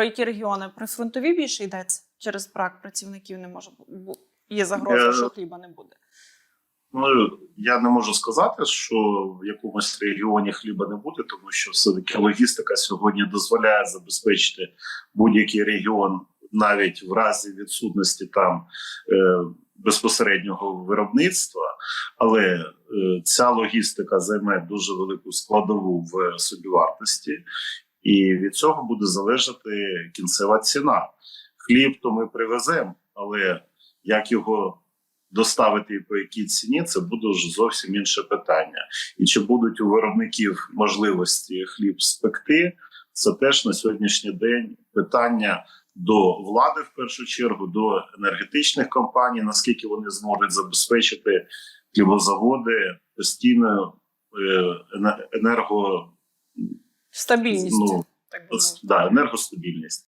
Про які регіони? Про фронтові більше йдеться? Через брак працівників не може бу- є загроза, Е, що хліба не буде. Ну я не можу сказати, що в якомусь регіоні хліба не буде, тому що все таки логістика сьогодні дозволяє забезпечити будь-який регіон, навіть в разі відсутності там е, безпосереднього виробництва. Але е, ця логістика займе дуже велику складову в собівартості, і від цього буде залежати кінцева ціна. Хліб то ми привеземо, але як його доставити і по якій ціні, це буде вже зовсім інше питання. І чи будуть у виробників можливості хліб спекти, це теж на сьогоднішній день питання до влади, в першу чергу, до енергетичних компаній, наскільки вони зможуть забезпечити хлібозаводи постійною е, енерго Стабільність. ну, так би мовити. да, енергостабільність.